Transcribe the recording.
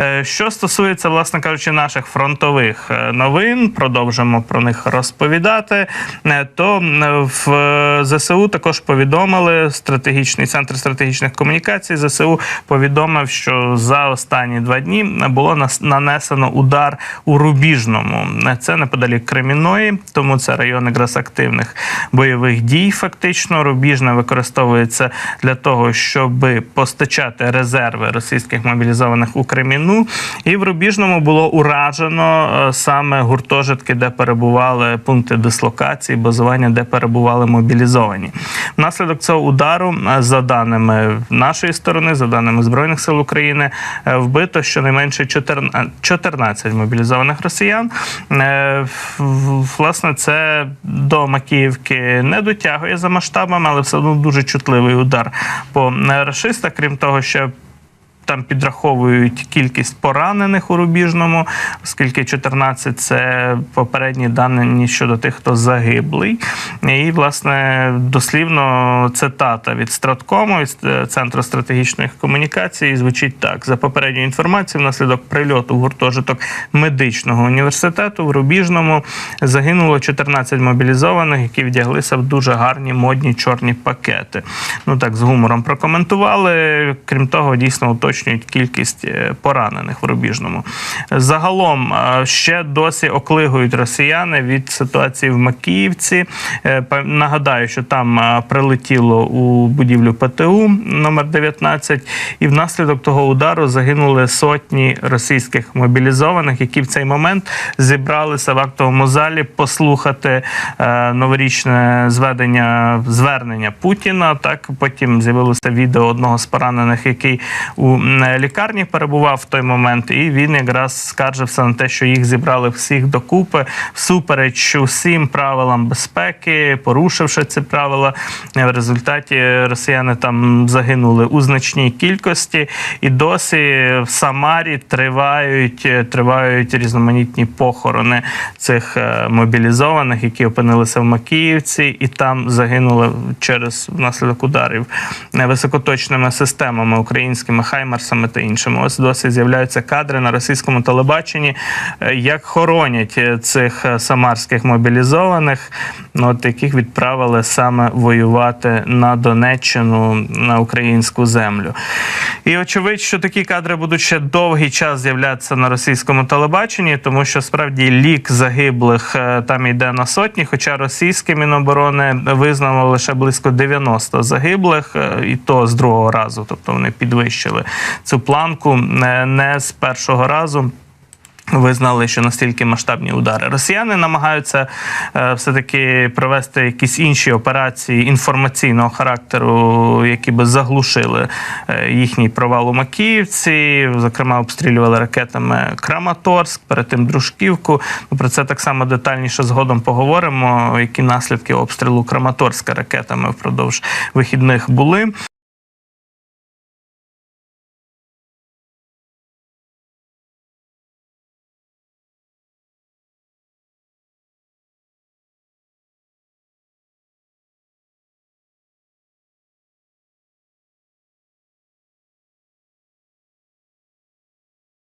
Е, Що стосується, власне кажучи, наших фронтових е, новин, продовжимо про них розповідати. е, То в ЗСУ також повідомили стратегічний центр стратегічних комунікацій. ЗСУ повідомив, що за останні два дні було нанесено удар у Рубіжному. Це неподалік Креміної, тому це район якраз активних бойових дій. Фактично, Рубіжне використовується для того, щоб постачати резерви російських мобілізованих у Креміну. І в Рубіжному було уражено е, саме гуртожитки, де перебували пункти дислокації, базування, де перебували мобілізовані. Внаслідок цього удару, е, за даними нашої сторони, за даними збройних сил України, е, вбито щонайменше 14 14 мобілізованих росіян. Власне, це до Макіївки не дотягує за масштабами, але все одно дуже чутливий удар по е. Крім того, що там підраховують кількість поранених у Рубіжному, оскільки 14 – це попередні дані щодо тих, хто загиблий. І, власне, дослівно цитата від Страткому із е, Центру стратегічних комунікацій звучить так: за попередньою інформацією, внаслідок прильоту в гуртожиток медичного університету в Рубіжному загинуло 14 мобілізованих, які вдяглися в дуже гарні модні чорні пакети. Ну так з гумором прокоментували. Крім того, дійсно уточнюють кількість е, поранених в Рубіжному. Загалом е, ще досі оклигують росіяни від ситуації в Макіївці. Е, Нагадаю, що там прилетіло у будівлю ПТУ номер 19, і внаслідок того удару загинули сотні російських мобілізованих, які в цей момент зібралися в актовому залі послухати новорічне зведення звернення Путіна. Так потім з'явилося відео одного з поранених, який у лікарні перебував в той момент, і він якраз скаржився на те, що їх зібрали всіх докупи всупереч усім правилам безпеки, порушивши ці правила. В результаті росіяни там загинули у значній кількості, і досі в Самарі тривають, тривають різноманітні похорони цих е, мобілізованих, які опинилися в Макіївці, і там загинули через внаслідок ударів е, високоточними системами українськими хаймарсами та іншими. Ось досі з'являються кадри на російському телебаченні, е, як хоронять е, цих е, самарських мобілізованих, ну, от яких відправили саме воювати на Донеччину на українську землю. І очевидь, що такі кадри будуть ще довгий час з'являтися на російському телебаченні, тому що справді лік загиблих там йде на сотні, хоча російське міноборони визнало лише близько 90 загиблих, і то з другого разу, тобто вони підвищили цю планку не, не з першого разу. Визнали, що настільки масштабні удари. Росіяни намагаються е, все-таки провести якісь інші операції інформаційного характеру, які би заглушили е, їхній провал у Макіївці. Зокрема, обстрілювали ракетами Краматорськ, перед тим Дружківку. Ну, про це так само детальніше згодом поговоримо. Які наслідки обстрілу Краматорська ракетами впродовж вихідних були.